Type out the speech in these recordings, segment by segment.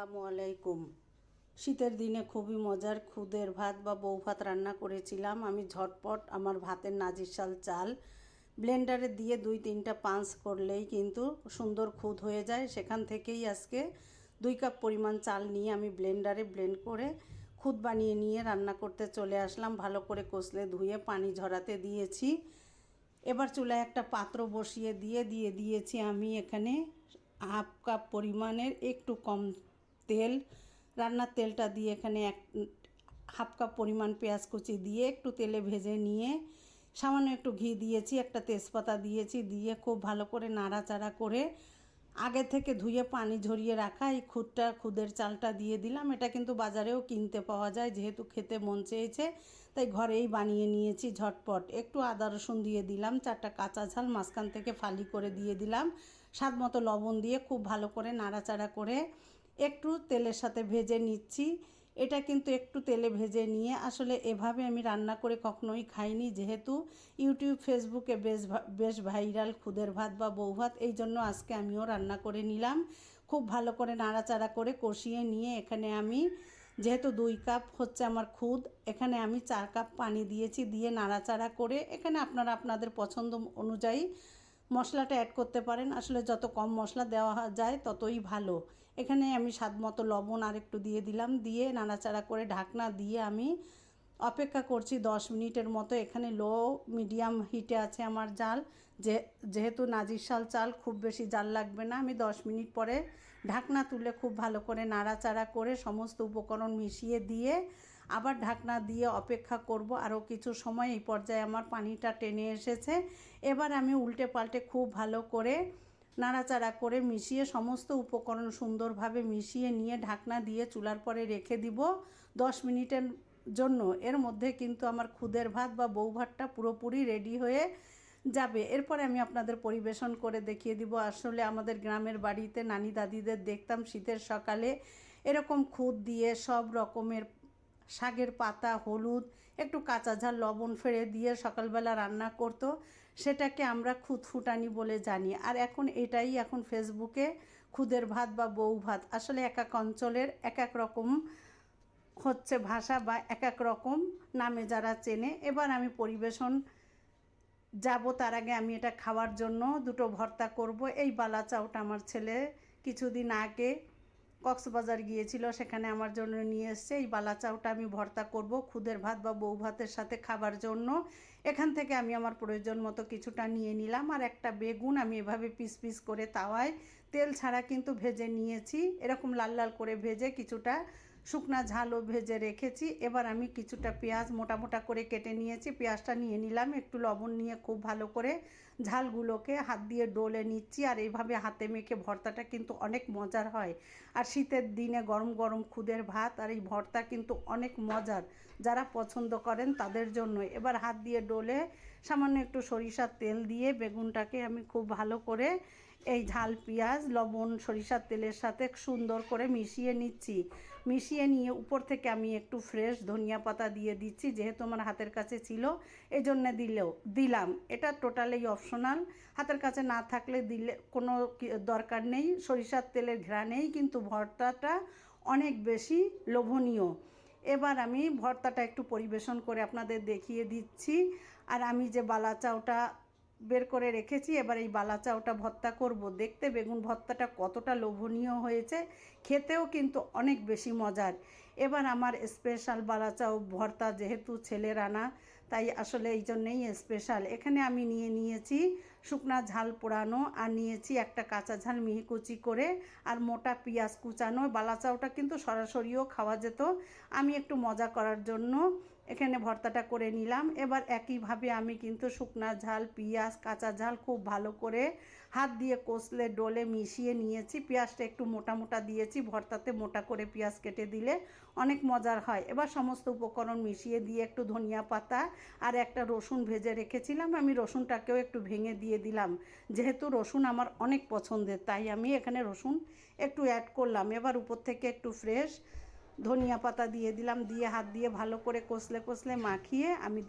আসসালামু আলাইকুম। শীতের দিনে খুবই মজার খুদের ভাত বা বউ ভাত রান্না করেছিলাম। আমি ঝটপট আমার ভাতের নাজিরশাল চাল ব্লেন্ডারে দিয়ে দুই তিনটা পাঁচ করলেই কিন্তু সুন্দর খুদ হয়ে যায়। সেখান থেকেই আজকে দুই কাপ পরিমাণ চাল নিয়ে আমি ব্লেন্ডারে ব্লেন্ড করে খুদ বানিয়ে নিয়ে রান্না করতে চলে আসলাম। ভালো করে কষলে ধুয়ে পানি ঝরাতে দিয়েছি। এবার চুলায় একটা পাত্র বসিয়ে দিয়ে দিয়ে দিয়েছি আমি এখানে হাফ কাপ পরিমাণের একটু কম তেল, রান্নার তেলটা দিয়ে এখানে এক হাফ কাপ পরিমাণ পেঁয়াজ কুচি দিয়ে একটু তেলে ভেজে নিয়ে সামান্য একটু ঘি দিয়েছি, একটা তেজপাতা দিয়েছি, দিয়ে খুব ভালো করে নাড়াচাড়া করে আগে থেকে ধুয়ে পানি ঝরিয়ে রাখা এই খুদটা, খুদের চালটা দিয়ে দিলাম। এটা কিন্তু বাজারেও কিনতে পাওয়া যায়, যেহেতু খেতে মন চেয়েছে, তাই ঘরেই বানিয়ে নিয়েছি ঝটপট। একটু আদা রসুন দিয়ে দিলাম, চারটা কাঁচা ঝাল মাঝখান থেকে ফালি করে দিয়ে দিলাম। স্বাদ মতো লবণ দিয়ে খুব ভালো করে নাড়াচাড়া করে একটু তেলের সাথে ভেজে নিচ্ছি। এটা কিন্তু একটু তেলে ভেজে নিয়ে আসলে এভাবে আমি রান্না করে কখনোই খাইনি। যেহেতু ইউটিউব, ফেসবুকে বেশ বেশ ভাইরাল খুদের ভাত বা বউ ভাত, এই জন্য আজকে আমিও রান্না করে নিলাম। খুব ভালো করে নাড়াচাড়া করে কষিয়ে নিয়ে এখানে আমি, যেহেতু দুই কাপ হচ্ছে আমার খুদ, এখানে আমি চার কাপ পানি দিয়েছি, দিয়ে নাড়াচাড়া করে এখানে আপনারা আপনাদের পছন্দ অনুযায়ী মশলাটা অ্যাড করতে পারেন। আসলে যত কম মশলা দেওয়া যায় ততই ভালো। এখানে আমি স্বাদ মতো লবণ আর একটু দিয়ে দিলাম। দিয়ে নাড়াচাড়া করে ঢাকনা দিয়ে আমি অপেক্ষা করছি দশ মিনিটের মতো। এখানে লো মিডিয়াম হিটে আছে আমার জাল। যে, যেহেতু নাজিরশাল চাল, খুব বেশি জাল লাগবে না। আমি দশ মিনিট পরে ঢাকনা তুলে খুব ভালো করে নাড়াচাড়া করে সমস্ত উপকরণ মিশিয়ে দিয়ে আবার ঢাকনা দিয়ে অপেক্ষা করব। আরও কিছু সময় এই পর্যায়ে আমার পানিটা টেনে এসেছে। এবার আমি উল্টে পাল্টে খুব ভালো করে নাড়াচাড়া করে মিশিয়ে সমস্ত উপকরণ সুন্দরভাবে মিশিয়ে নিয়ে ঢাকনা দিয়ে চুলার পরে রেখে দিব দশ মিনিটের জন্য। এর মধ্যে কিন্তু আমার খুদের ভাত বা বউ ভাতটা পুরোপুরি রেডি হয়ে যাবে। এরপরে আমি আপনাদের পরিবেশন করে দেখিয়ে দিব। আসলে আমাদের গ্রামের বাড়িতে নানি দাদিদের দেখতাম শীতের সকালে এরকম খুদ দিয়ে সব রকমের শাকের পাতা, হলুদ, একটু কাঁচা ঝাল, লবণ, ফেড়ে দিয়ে সকালবেলা রান্না করতো। সেটাকে আমরা খুদ ফুটানি বলে জানি। আর এখন এটাই এখন ফেসবুকে খুদের ভাত বা বউ ভাত। আসলে এক এক অঞ্চলের এক এক রকম হচ্ছে ভাষা বা এক এক রকম নামে যারা চেনে। এবার আমি পরিবেশন যাব তার আগে আমি এটা খাওয়ার জন্য। দুটো ভর্তা করব। এই বালা চাউটা আমার ছেলে কিছুদিন আগে কক্সবাজার গিয়েছিল, সেখানে আমার জন্য নিয়ে এসছে। এই বালা চাউটা আমি ভর্তা করব, খুদের ভাত বা বউ ভাতের সাথে খাবার জন্য। এখান থেকে আমি আমার প্রয়োজন মতো কিছুটা নিয়ে নিলাম। আর একটা বেগুন আমি এভাবে পিস পিস করে তাওয়ায় তেল ছাড়া কিন্তু ভেজে নিয়েছি। এরকম লাল লাল করে ভেজে কিছুটা শুকনা ঝালও ভেজে রেখেছি। এবার আমি কিছুটা পেঁয়াজ মোটা মোটা করে কেটে নিয়েছি। পেঁয়াজটা নিয়ে নিলাম, একটু লবণ নিয়ে খুব ভালো করে ঝালগুলোকে হাত দিয়ে ডলে নিচ্ছি। আর এইভাবে হাতে মেখে ভর্তাটা কিন্তু অনেক মজার হয়। আর শীতের দিনে গরম গরম খুদের ভাত আর এই ভর্তা কিন্তু অনেক মজার। যারা পছন্দ করেন তাদের জন্য। এবার হাত দিয়ে ডলে সামান্য একটু সরিষার তেল দিয়ে বেগুনটাকে আমি খুব ভালো করে এই ঝাল, পেঁয়াজ, লবণ, সরিষার তেলের সাথে সুন্দর করে মিশিয়ে নিচ্ছি। মিশিয়ে নিয়ে উপর থেকে আমি একটু ফ্রেশ ধনিয়া পাতা দিয়ে দিচ্ছি, যেহেতু আমার হাতের কাছে ছিল এই জন্য দিলেও, দিলাম। এটা টোটালি অপশনাল। হাতের কাছে না থাকলে দিলে কোনো দরকার নেই। সরিষার তেলের ঘ্রাণেই কিন্তু ভর্তাটা অনেক বেশি লোভনীয়। এবার আমি ভর্তাটা একটু পরিবেশন করে আপনাদের দেখিয়ে দিচ্ছি। আর আমি যে বালা চাউটা বের করে রেখেছি, এবার এই বালা চাউটা ভর্তা করব। দেখতে বেগুন ভর্তাটা কতটা লোভনীয় হয়েছে, খেতেও কিন্তু অনেক বেশি মজার। এবার আমার স্পেশাল বালা চাউ ভর্তা, যেহেতু ছেলের আনা তাই আসলে এই জন্যেই স্পেশাল এখানে আমি নিয়ে নিয়েছি শুকনা ঝাল পোড়ানো আর নিয়েছি একটা কাঁচা ঝাল মিহিকুচি করে আর মোটা পেঁয়াজ কুচানো। বালা চাউটা কিন্তু সরাসরিও খাওয়া যেত। আমি একটু মজা করার জন্য এখানে ভর্তাটা করে নিলাম। এবার একইভাবে আমি কিন্তু শুকনা ঝাল, পেঁয়াজ, কাঁচা ঝাল খুব ভালো করে হাত দিয়ে কষলে, ডোলে মিশিয়ে নিয়েছি। পেঁয়াজটা একটু মোটা মোটা দিয়েছি, ভর্তাতে মোটা করে পেঁয়াজ কেটে দিলে অনেক মজার হয়। এবার সমস্ত উপকরণ মিশিয়ে দিয়ে একটু ধনিয়া পাতা আর একটা রসুন ভেজে রেখেছিলাম। আমি রসুনটাকেও একটু ভেঙে দিয়ে দিলাম। যেহেতু রসুন আমার অনেক পছন্দের, তাই আমি এখানে রসুন একটু অ্যাড করলাম। এবার উপর থেকে একটু ফ্রেশ ধনিয়া পাতা দিয়ে দিলাম, দিয়ে হাত দিয়ে ভালো করে কষলে কষলে মাখিয়ে আমি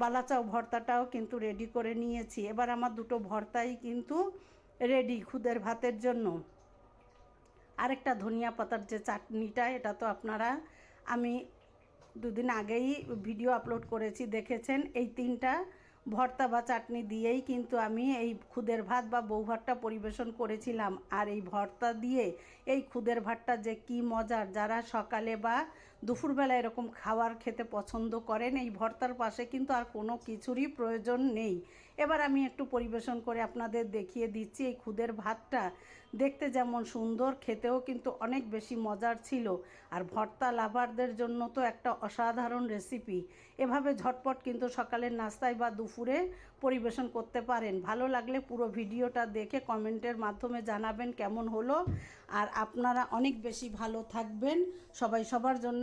বালাচাও ভর্তাটাও কিন্তু রেডি করে নিয়েছি। এবার আমার দুটো ভর্তাই কিন্তু রেডি খুদের ভাতের জন্য। আরেকটা ধনিয়া পাতার যে চাটনিটা, এটা তো আপনারা, আমি দুদিন আগেই ভিডিও আপলোড করেছি, দেখেছেন, এই তিনটা। ভর্তা বা চাটনি দিয়েই কিন্তু আমি এই খুদের ভাত বা বউ ভাতটা পরিবেশন করেছিলাম। আর এই ভর্তা দিয়ে এই খুদের ভাতটা যে কি মজার, যারা সকালে বা দুপুরবেলা এরকম খাবার খেতে পছন্দ করেন, এই ভর্তার পাশে কিন্তু আর কোনো কিছুরই প্রয়োজন নেই। এবার আমি একটু পরিবেশন করে আপনাদের দেখিয়ে দিচ্ছি এই খুদের ভাতটা। দেখতে যেমন সুন্দর, খেতেও কিন্তু অনেক বেশি মজার ছিল। আর ভর্তা লাভারদের জন্য তো একটা অসাধারণ রেসিপি। এভাবে ঝটপট কিন্তু সকালের নাস্তায় বা দুপুরে পরিবেশন করতে পারেন। ভালো লাগলে পুরো ভিডিওটা দেখে কমেন্টের মাধ্যমে জানাবেন কেমন হলো। আর আপনারা অনেক বেশি ভালো থাকবেন। সবাই সবার জন্য